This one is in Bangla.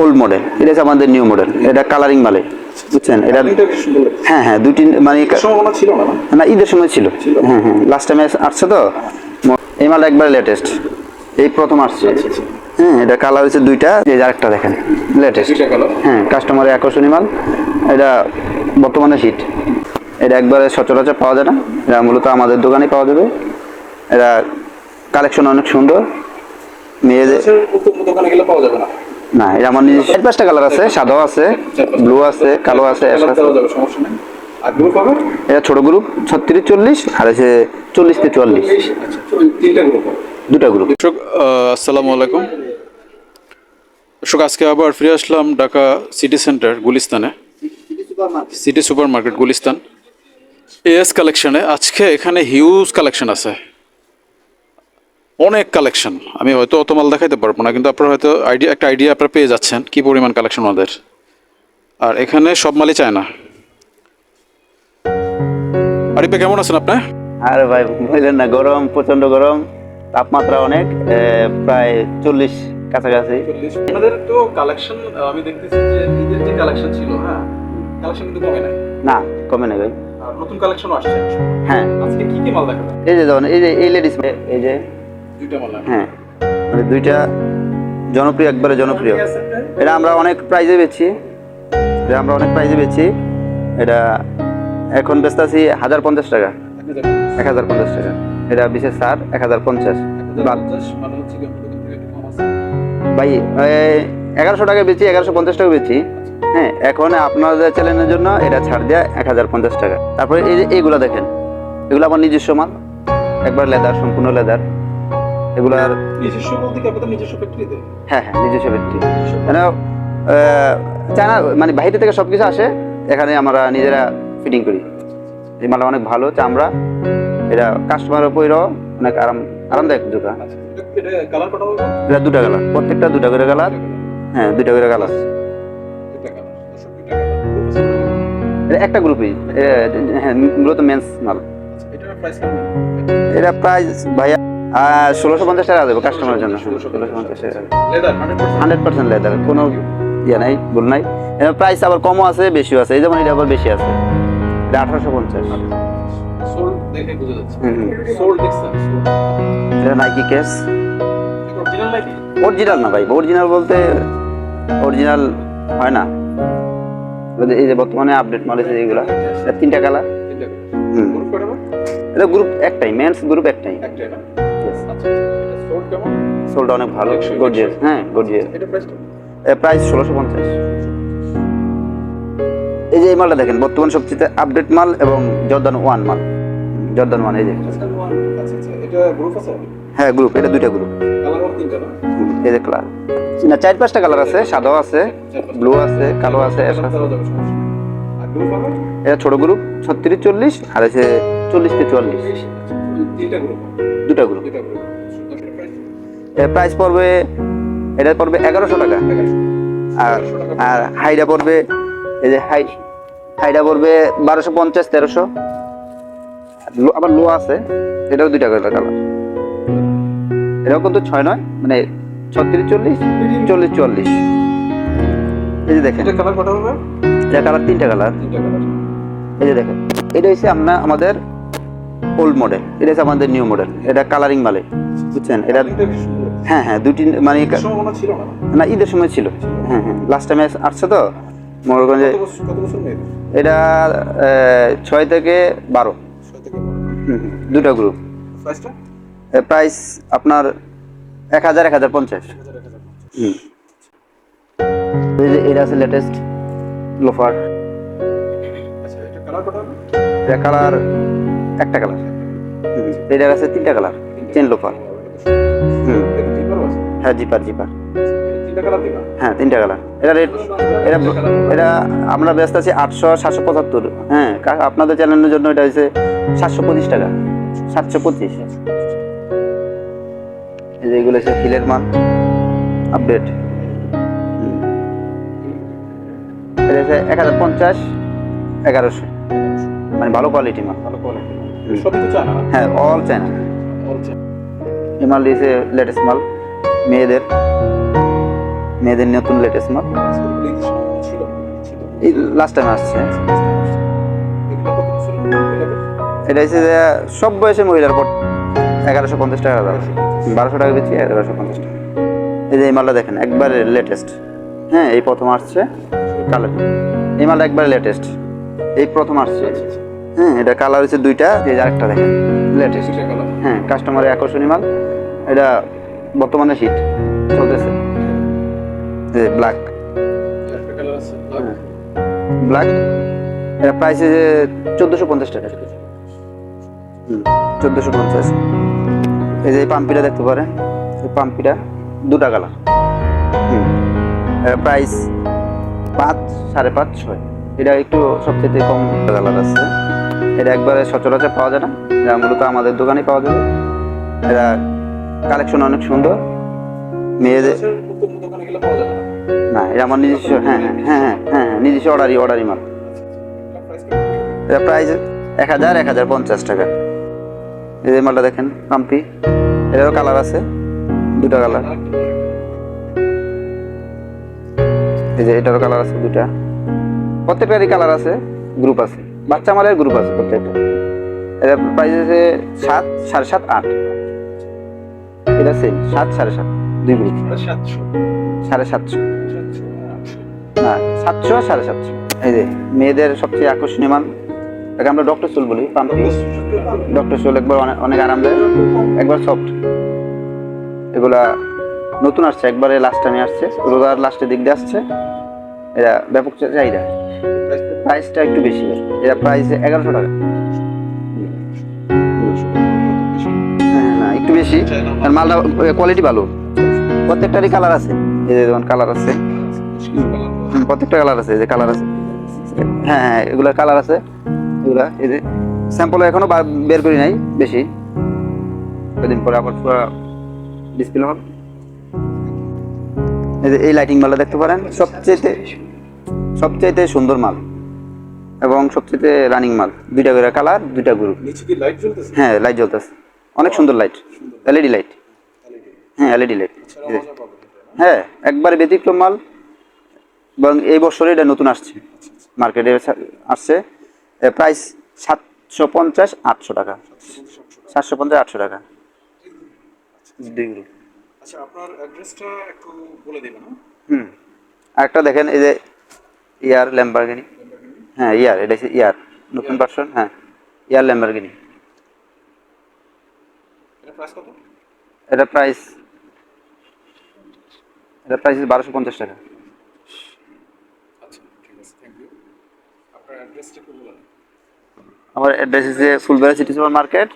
ওল্ড মডেল এটা হচ্ছে আমাদের নিউ মডেল এটা কালারিং মালে বুঝছেন? এটা। হ্যাঁ হ্যাঁ দুটি মানে ছিল না? না ঈদের সময় ছিল। হ্যাঁ হ্যাঁ লাস্ট টাইমে আসছে তো? এই মালটা একবার লেটেস্ট এই প্রথম আসছে। আচ্ছা, আচ্ছা। হ্যাঁ এটা কালার হচ্ছে দুইটা। এই যে আরেকটা দেখেন লেটেস্ট হ্যাঁ কাস্টমারের আকর্ষণীয় মাল। এটা বর্তমানে হিট এটা একবারে সচরাচর পাওয়া যায় না। এটা মূলত আমাদের দোকানে পাওয়া যাবে। এটা কালেকশন অনেক সুন্দর। মেয়েদের দোকানে গেলে পাওয়া যাবে না? না এটা আমার নিজস্ব চার পাঁচটা কালার আছে সাদাও আছে ব্লু আছে কালো আছে অ্যাশ আছে। সমস্যা নেই। আর গ্রুপ হবে? এটা ছোট গ্রুপ ছত্রিশ চল্লিশ আর আছে চল্লিশ থেকে চুয়াল্লিশ আচ্ছা তিনটা গ্রুপ দুটা গ্রুপ আসসালামু আলাইকুম। দর্শক আজকে আবার ফিরে আসলাম Dhaka city centre গুলিস্তানে। City super market Gulistan S কালেকশনে আজকে এখানে হিউজ কালেকশন আছে। অনেক কালেকশন আমি হয়তো অত মাল দেখাইতে পারব না কিন্তু আপনারা হয়তো আইডিয়া একটা আইডিয়া আপনারা পেয়ে যাচ্ছেন কি পরিমাণ কালেকশন আমাদের আর এখানে সব মালই চায় না আরিফে কেমন আছেন আপনি? আরে ভাই বুঝলেন না গরম প্রচণ্ড গরম তাপমাত্রা অনেক প্রায় চল্লিশ কাছাকাছি। আমাদের তো কালেকশন আমি দেখতেছি যে ঈদের যে কালেকশন ছিল হ্যাঁ কালেকশন কিন্তু কমে নাই। না কমে নেই ভাই। নতুন কালেকশনও আসছে। হ্যাঁ। আজকে কি কি মাল দেখাবেন? এই যে এই যে এই লেডিস এই যে। হ্যাঁ মানে দুইটা জনপ্রিয় একবারে জনপ্রিয়। এটা? আমরা অনেক প্রাইজে বেচি। এটা আমরা অনেক প্রাইজে বেচি। এটা এখন বেচতে আছি হাজার পঞ্চাশ টাকা। এক হাজার পঞ্চাশ টাকা। এটা বিশেষ স্যার এক হাজার পঞ্চাশ। মানে। ভাই এগারোশো টাকা বেচি এগারোশো পঞ্চাশ টাকা বেচি। হ্যাঁ এখন আপনাদের চ্যানেলের জন্য এটা ছাড় দেওয়া এক হাজার পঞ্চাশ টাকা। তারপরে এই যে এইগুলো দেখেন এগুলো আমার নিজস্ব মাল। একবার লেদার সম্পূর্ণ লেদার এগুলার নিজস্ব বলতে কি আপনাদের নিজস্ব ফ্যাক্টরিতে হ্যাঁ হ্যাঁ নিজস্ব মানে চায়না মানে বাইরে থেকে সব কিছু আসে এখানে আমরা নিজেরা ফিটিং করি। এই মালটা অনেক ভালো চামড়া। এটা কাস্টমারের উপরও অনেক আরাম আরামদায়ক জুতা আচ্ছা এটা- দুটা কালার প্রত্যেকটা দুটা করে কালার হ্যাঁ দুটা করে কালার এটা একটা গ্রুপই হ্যাঁ মূলত মেন্স মাল। আচ্ছা এটা প্রাইস ভাইয়া ষোলোশো পঞ্চাশ টাকা দেবো কাস্টমারের জন্য। ষোলোশো পঞ্চাশ টাকা। হান্ড্রেড পার্সেন্ট লেদার কোনো ইয়ে নাই ভুল নাই। প্রাইস আবার কমও আছে বেশিও আছে। এই যেমন এটা আবার বেশি আছে। এটা আঠারোশো পঞ্চাশ। এটা নাইকি কেস অরিজিনাল না ভাই অরিজিনাল বলতে অরিজিনাল হয় না। এই যে বর্তমানে আপডেট মাল এগুলা। এটা তিনটা কালার হুম। এটা গ্রুপ একটাই মেন্স গ্রুপ একটাই। একটাই না আচ্ছা এটা সোল কেমন? সোলটা অনেক ভালো গর্জিয়াস হ্যাঁ গর্জিয়াস এটা প্রাইস প্রাইস ষোলোশো পঞ্চাশ। এই যে এই মালটা দেখেন বর্তমান সবচেয়ে আপডেট মাল এবং জর্দান ওয়ান মাল। জর্দান ওয়ান এই যে। আচ্ছা আচ্ছা হ্যাঁ গ্রুপ এটা দুইটা গ্রুপ এই যে কালার না চার পাঁচটা কালার আছে সাদাও আছে ব্লু আছে কালো আছে অ্যাশ আছে। এটা ছোট গ্রুপ ছত্রিশ চল্লিশ আর আছে চল্লিশ থেকে চুয়াল্লিশ। আচ্ছা, দুটা গ্রুপ প্রাইস পড়বে। এটা পড়বে এগারোশো টাকা। আর আর হাইডা পড়বে এই যে হাই হাইডা পড়বে বারোশো পঞ্চাশ তেরোশো। আবার লো আছে এটাও দুইটা করে কালার এটাও কিন্তু ছয় নয় মানে ছত্রিশ চল্লিশ চল্লিশ চুয়াল্লিশ এই যে দেখেন। কালার কটা হবে এটা কালার তিনটা কালার তিনটা কালার এই যে দেখেন। এটা হচ্ছে আমরা আমাদের ওল্ড মডেল এটা হচ্ছে আমাদের নিউ মডেল এটা কালারিং মালে বুঝছেন? এটা হ্যাঁ হ্যাঁ দুটি মানে না? না ঈদের সময় ছিল। হ্যাঁ হ্যাঁ লাস্ট টাইমে আসছে তো? মেয়ে এটা ছয় থেকে বারো। দুটা গ্রুপ প্রাইস আপনার এক হাজার এক হাজার পঞ্চাশ। এটা আছে লেটেস্ট লোফার আচ্ছা এটা কালার একটা কালার। এটা আছে তিনটা কালার, চেন লোফার। হ্যাঁ জিপার জিপার। হ্যাঁ তিনটা কালার। এটা রেট এটা এটা আমরা ব্যস্ত আছি আটশো সাতশো পঁচাত্তর। হ্যাঁ আপনাদের চ্যানেলের জন্য এটা হচ্ছে সাতশো পঁচিশ টাকা। সাতশো পঁচিশ। এই এগুলো হচ্ছে হিলের মাল, আপডেট। এটা হচ্ছে এক হাজার পঞ্চাশ, এগারোশো। মানে ভালো কোয়ালিটি মাল। ভালো কোয়ালিটি তো হ্যাঁ অল চায়না। অল চায় এই দিয়েছে লেটেস্ট মাল মেয়েদের। মেয়েদের নতুন লেটেস্ট মাল। এই লাস্ট টাইম আসছে। এটা হচ্ছে যে সব বয়সে মহিলার পর এগারোশো পঞ্চাশ টাকা দাম। বারোশো টাকা বেশি এগারোশো পঞ্চাশ টাকা। এই যে এই মালটা দেখেন একবারে লেটেস্ট হ্যাঁ এই প্রথম আসছে। কালার এই মালটা একবারে লেটেস্ট এই প্রথম আসছে। হ্যাঁ এটা কালার হচ্ছে দুইটা এই যে আরেকটা দেখেন লেটেস্ট হ্যাঁ কাস্টমারের আকর্ষণীয় মাল। এটা বর্তমানে হিট চলতেছে। যে ব্ল্যাক ব্ল্যাক এটা প্রাইস যে চোদ্দোশো পঞ্চাশ টাকা। চোদ্দোশো পঞ্চাশ। এই যে পাম্পিটা দেখতে পারেন পাম্পিটা দুটা কালার হুম প্রাইস পাঁচ সাড়ে পাঁচ ছয়। এটা একটু সবচেয়ে কম কালার আছে। এটা একবারে সচরাচর পাওয়া যায় না। এটা মূলত আমাদের দোকানে পাওয়া যাবে। এটা কালেকশন অনেক সুন্দর। মেয়েদের না। এটা আমার নিজস্ব হ্যাঁ হ্যাঁ হ্যাঁ হ্যাঁ হ্যাঁ হ্যাঁ নিজস্ব অর্ডারই অর্ডারই মাল। এটা প্রাইস এক হাজার এক হাজার পঞ্চাশ টাকা। এই মালটা দেখেন পাম্পি। এটারও কালার আছে দুটো কালার এই যে এটারও কালার আছে দুটা। প্রত্যেকটারই কালার আছে গ্রুপ আছে। বাচ্চা মালের গ্রুপ আছে প্রত্যেকটা। এটা প্রাইস আছে সাত সাড়ে সাত আট। এটা সেম সাত সাড়ে সাত দুই গ্রুপ সাতশো। সাড়ে সাতশো। না সাতশো সাড়ে সাতশো। এই যে মেয়েদের সবচেয়ে আকর্ষণীয় মান এটাকে আমরা ডক্টর চুল বলি পাম্পি ডক্টর চুল একবার অনেক আরামদায়ক একবার সফট এগুলা নতুন আসছে একবারে লাস্ট টাইমে আসছে। রোজার লাস্টের দিক দিয়ে আসছে। এটা ব্যাপক চাহিদা। প্রাইসটা একটু বেশি। এটা প্রাইস এগারোশো টাকা। হ্যাঁ, একটু বেশি। আর মালটা কোয়ালিটি ভালো। প্রত্যেকটারই কালার আছে। এই যে যেমন কালার আছে। প্রত্যেকটা কালার আছে যে কালার আছে। হ্যাঁ হ্যাঁ এগুলা কালার আছে। এগুলা এই যে স্যাম্পল এখনও বের করি নাই বেশি। কদিন পরে আবার পুরো ডিসপ্লে হবে। এই লাইটিং মালটা দেখতে পারেন সবচেয়ে সবচেয়ে সুন্দর মাল। এবং সবচেয়ে রানিং মাল দুইটা করে কালার দুইটা গ্রুপ হ্যাঁ লাইট জ্বলতেছে। অনেক সুন্দর লাইট এলইডি লাইট হ্যাঁ এলইডি লাইট হ্যাঁ একবারে ব্যতিক্রম মাল। এবং এই বছরে এটা নতুন আসছে। মার্কেটে আসছে। প্রাইস সাতশো পঞ্চাশ আটশো টাকা। সাতশো পঞ্চাশ আটশো টাকা। দুই গ্রুপ আচ্ছা আপনার অ্যাড্রেসটা একটু বলে দিবেন হ্যাঁ? হুম। আরেকটা দেখেন এই যে ইয়ার ল্যাম্বারগিনি হ্যাঁ ইয়ার এটা হচ্ছে ইয়ার নতুন ভার্সন হ্যাঁ ইয়ার ল্যাম্বারগিনি এটা প্রাইস এটা প্রাইস বারোশো পঞ্চাশ টাকা। আচ্ছা আমার অ্যাড্রেস হচ্ছে ফুলবেড়া সিটি সুপার মার্কেট